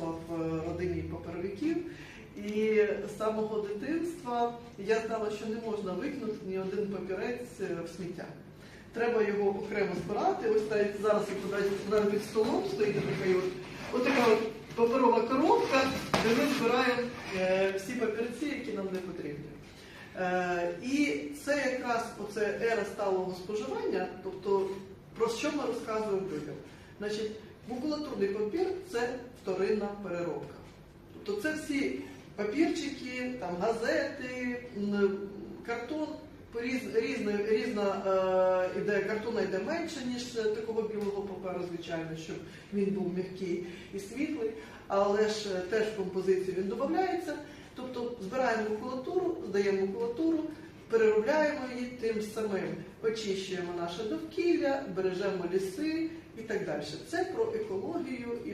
виросла в е, родині паперовиків. І з самого дитинства я знала, що не можна викинути ні один папірець е, в сміття. Треба його окремо збирати. Ось так зараз я під столом стоїть така от, от така от паперова коробка, де ми збираємо е, всі папірці, які нам не потрібні. І це якраз оце ера сталого споживання, тобто про що ми розказуємо людям. Значить, макулатурний папір це вторинна переробка. Тобто це всі папірчики, там, газети, картон. Різ, різна, різна е, іде, картона йде менше, ніж такого білого паперу, звичайно, щоб він був м'який і світлий, але ж е, теж в композицію він додається. Тобто збираємо макулатуру, здаємо макулатуру, переробляємо її тим самим, очищуємо наше довкілля, бережемо ліси і так далі. Це про екологію і